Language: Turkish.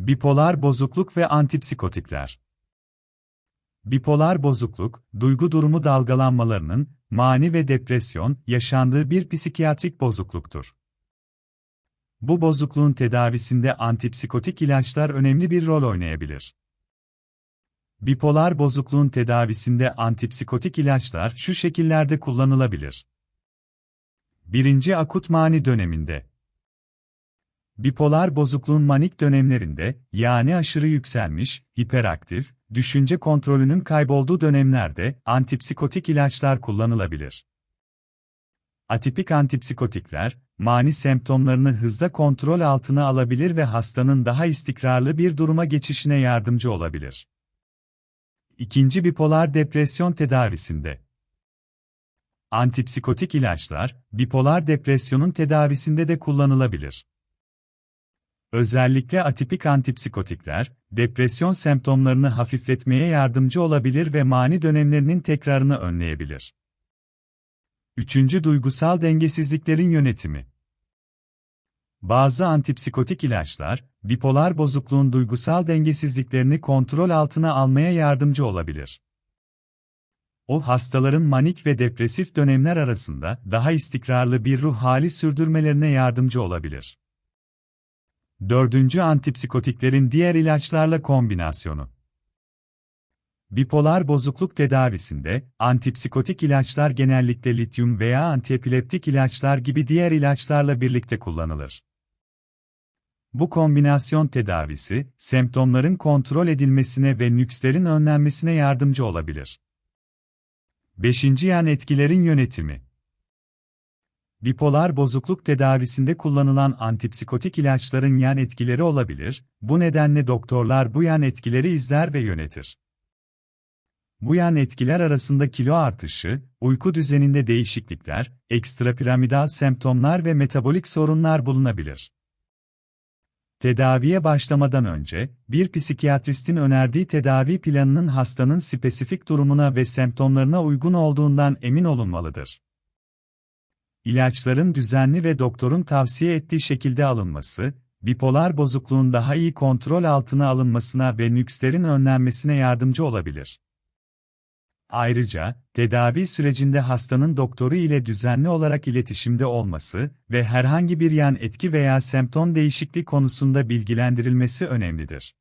Bipolar bozukluk ve antipsikotikler. Bipolar bozukluk, duygu durumu dalgalanmalarının, mani ve depresyon, yaşandığı bir psikiyatrik bozukluktur. Bu bozukluğun tedavisinde antipsikotik ilaçlar önemli bir rol oynayabilir. Bipolar bozukluğun tedavisinde antipsikotik ilaçlar şu şekillerde kullanılabilir. 1. Akut mani döneminde Bipolar bozukluğun manik dönemlerinde, yani aşırı yükselmiş, hiperaktif, düşünce kontrolünün kaybolduğu dönemlerde antipsikotik ilaçlar kullanılabilir. Atipik antipsikotikler, mani semptomlarını hızla kontrol altına alabilir ve hastanın daha istikrarlı bir duruma geçişine yardımcı olabilir. İkinci bipolar depresyon tedavisinde Antipsikotik ilaçlar, bipolar depresyonun tedavisinde de kullanılabilir. Özellikle atipik antipsikotikler, depresyon semptomlarını hafifletmeye yardımcı olabilir ve mani dönemlerinin tekrarını önleyebilir. Üçüncü duygusal dengesizliklerin yönetimi. Bazı antipsikotik ilaçlar, bipolar bozukluğun duygusal dengesizliklerini kontrol altına almaya yardımcı olabilir. O hastaların manik ve depresif dönemler arasında daha istikrarlı bir ruh hali sürdürmelerine yardımcı olabilir. Dördüncü antipsikotiklerin diğer ilaçlarla kombinasyonu. Bipolar bozukluk tedavisinde, antipsikotik ilaçlar genellikle lityum veya antiepileptik ilaçlar gibi diğer ilaçlarla birlikte kullanılır. Bu kombinasyon tedavisi, semptomların kontrol edilmesine ve nükslerin önlenmesine yardımcı olabilir. 5. Yan etkilerin yönetimi Bipolar bozukluk tedavisinde kullanılan antipsikotik ilaçların yan etkileri olabilir, bu nedenle doktorlar bu yan etkileri izler ve yönetir. Bu yan etkiler arasında kilo artışı, uyku düzeninde değişiklikler, ekstrapiramidal semptomlar ve metabolik sorunlar bulunabilir. Tedaviye başlamadan önce, bir psikiyatristin önerdiği tedavi planının hastanın spesifik durumuna ve semptomlarına uygun olduğundan emin olunmalıdır. İlaçların düzenli ve doktorun tavsiye ettiği şekilde alınması, bipolar bozukluğun daha iyi kontrol altına alınmasına ve nükslerin önlenmesine yardımcı olabilir. Ayrıca, tedavi sürecinde hastanın doktoru ile düzenli olarak iletişimde olması ve herhangi bir yan etki veya semptom değişikliği konusunda bilgilendirilmesi önemlidir.